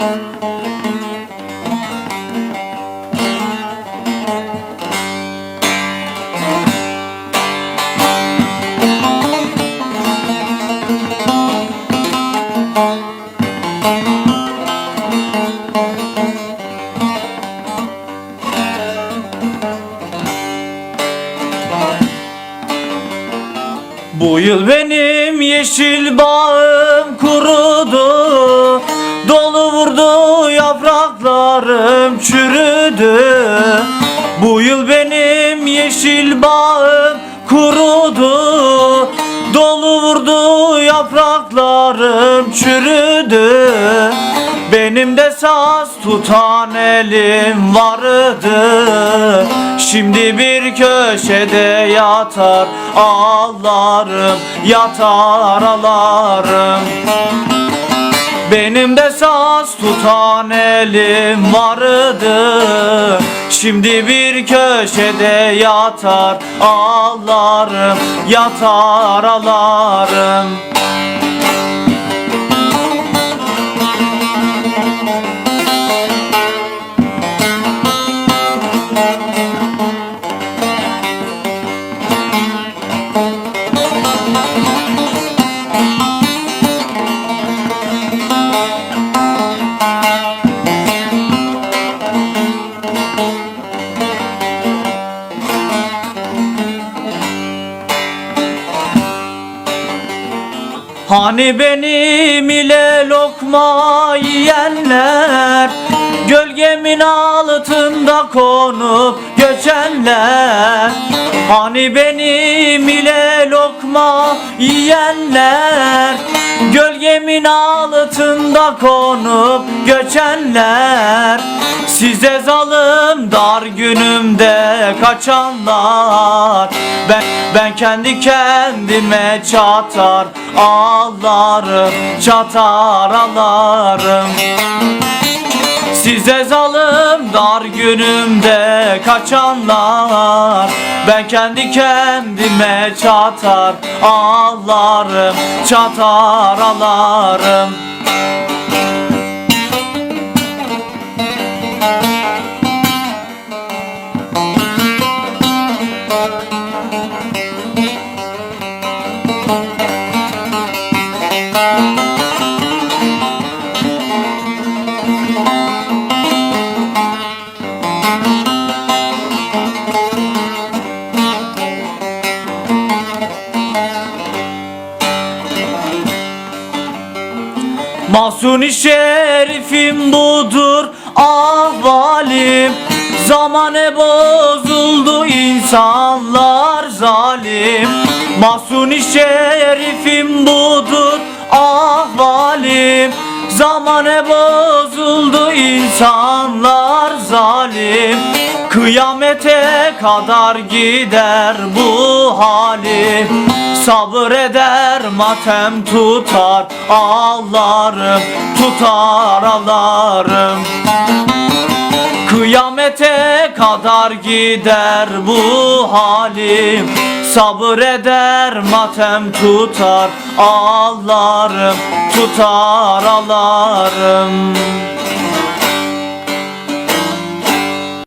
Bu yıl benim yeşil bağım kurudu vurdu yapraklarım çürüdü. Bu yıl benim yeşil bağım kurudu. Dolu vurdu yapraklarım çürüdü. Benim de saz tutan elim vardı. Şimdi bir köşede yatar ağlarım Yatar ağlarım benim de saz tutan elim vardı. Şimdi bir köşede yatar ağlarım Yatar ağlarım Hani benim ile lokma yiyenler Gölgemin altında konup göçenler. Hani benim ile lokma yiyenler Gölgemin altında konup göçenler Size zalım dar günümde kaçanlar. Ben ben kendi kendime çatar ağlarım Çatar ağlarım. Size zalım dar günümde kaçanlar. Ben kendi kendime çatar ağlarım Çatar ağlarım Mahsuni şerifim budur ahvalim Zamane bozuldu insanlar zalim. Mahsuni şerifim budur ahvalim Zamane bozuldu insanlar zalim. Kıyamete kadar gider bu halim. Sabreder matem tutar ağlarım Tutar ağlarım Kıyamete kadar gider bu halim. Sabreder matem tutar ağlarım Tutar ağlarım